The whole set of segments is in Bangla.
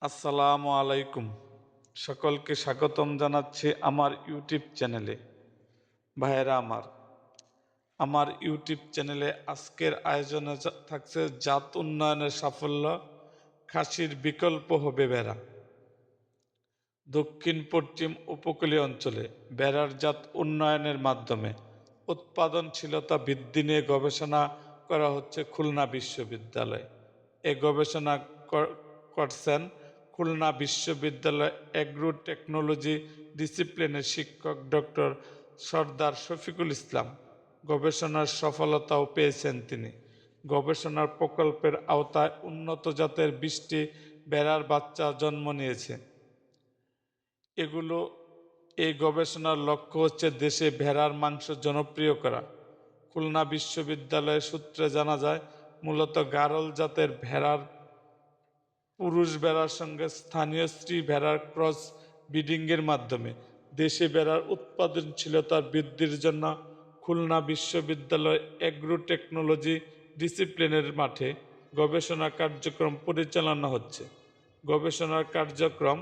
আসসালামু আলাইকুম। সকলকে স্বাগতম জানাচ্ছি আমার ইউটিউব চ্যানেলে। ভাইয়েরা আমার আমার ইউটিউব চ্যানেলে আজকের আয়োজনে থাকছে জাত উন্নয়নের সাফল্য, খাসির বিকল্প হবে বেড়া। দক্ষিণ, পশ্চিম উপকূলীয় অঞ্চলে বেড়ার জাত উন্নয়নের মাধ্যমে উৎপাদনশীলতা বৃদ্ধি নিয়ে গবেষণা করা হচ্ছে খুলনা বিশ্ববিদ্যালয়ে। এ গবেষণা কর- করছেন খুলনা বিশ্ববিদ্যালয় অ্যাগ্রো টেকনোলজি ডিসিপ্লিনের শিক্ষক ডক্টর সর্দার শফিকুল ইসলাম। গবেষণার সফলতাও পেয়েছেন তিনি। গবেষণার প্রকল্পের আওতায় উন্নত জাতের বৃষ্টি বেড়ার বাচ্চা জন্ম নিয়েছে। এগুলো এই গবেষণার লক্ষ্য হচ্ছে দেশে ভেড়ার মাংস জনপ্রিয় করা। খুলনা বিশ্ববিদ্যালয়ের সূত্রে জানা যায়, মূলত গারল জাতের ভেড়ার পুরুষ ভেড়ার সঙ্গে স্থানীয় স্ত্রী ভেড়ার ক্রস ব্রিডিংয়ের মাধ্যমে দেশি ভেড়ার উৎপাদনশীলতার বৃদ্ধির জন্য খুলনা বিশ্ববিদ্যালয় অ্যাগ্রো টেকনোলজি ডিসিপ্লিনের মাঠে গবেষণা কার্যক্রম পরিচালনা হচ্ছে। গবেষণার কার্যক্রম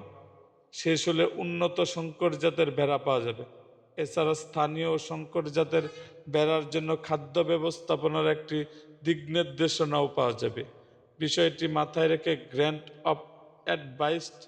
শেষ হলে উন্নত শঙ্কর জাতের ভেড়া পাওয়া যাবে। এছাড়া স্থানীয় ও শঙ্কর জাতের ভেড়ার জন্য খাদ্য ব্যবস্থাপনার একটি দিক নির্দেশনাও পাওয়া যাবে। বিষয়টি মাথায় রেখে grant of advised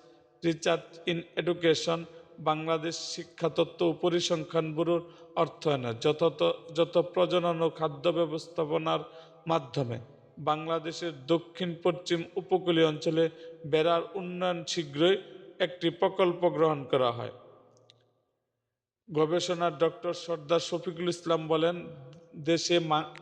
research in education Bangladesh শিক্ষা তত্ত্ব ও পরিসংখ্যান ব্যুরোর অর্থায়নে যথাযথ, যত প্রজনন ও খাদ্য ব্যবস্থাপনার মাধ্যমে বাংলাদেশের দক্ষিণ পশ্চিম উপকূলীয় অঞ্চলে বেড়ার উন্নয়ন শীঘ্রই একটি প্রকল্প গ্রহণ করা হয়। গবেষণার ডক্টর সর্দার শফিকুল ইসলাম বলেন দেশে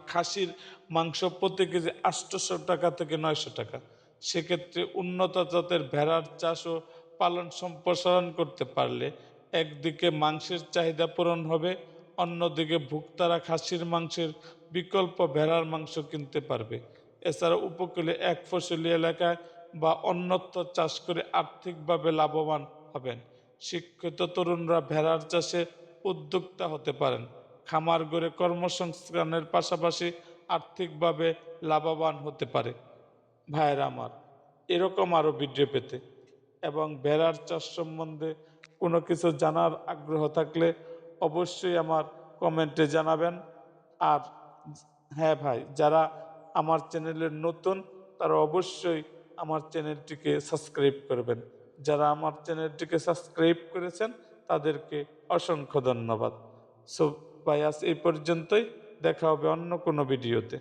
খাসির মাংস প্রতি কেজি আটশোশো টাকা থেকে নয়শো টাকা। সেক্ষেত্রে উন্নত জাতের ভেড়ার চাষ ও পালন সম্প্রসারণ করতে পারলে একদিকে মাংসের চাহিদা পূরণ হবে, অন্যদিকে ভোক্তারা খাসির মাংসের বিকল্প ভেড়ার মাংস কিনতে পারবে। এছাড়া উপকূলে এক ফসলি এলাকায় বা অন্যত্র চাষ করে আর্থিকভাবে লাভবান হবেন। শিক্ষিত তরুণরা ভেড়ার চাষে উদ্যোক্তা হতে পারেন। খামার গড়ে কর্মসংস্থানের পাশাপাশি আর্থিকভাবে লাভবান হতে পারে। ভাইয়েরা আমার, এরকম আরও ভিডিও পেতে এবং ভেড়ার চাষ সম্বন্ধে কোনো কিছু জানার আগ্রহ থাকলে অবশ্যই আমার কমেন্টে জানাবেন। আর হ্যাঁ ভাই, যারা আমার চ্যানেলের নতুন, তারা অবশ্যই আমার চ্যানেলটিকে সাবস্ক্রাইব করবেন। যারা আমার চ্যানেলটিকে সাবস্ক্রাইব করেছেন, তাদেরকে অসংখ্য ধন্যবাদ। সো ভাই আজ এই পর্যন্তই। দেখা হবে অন্য কোনো ভিডিওতে।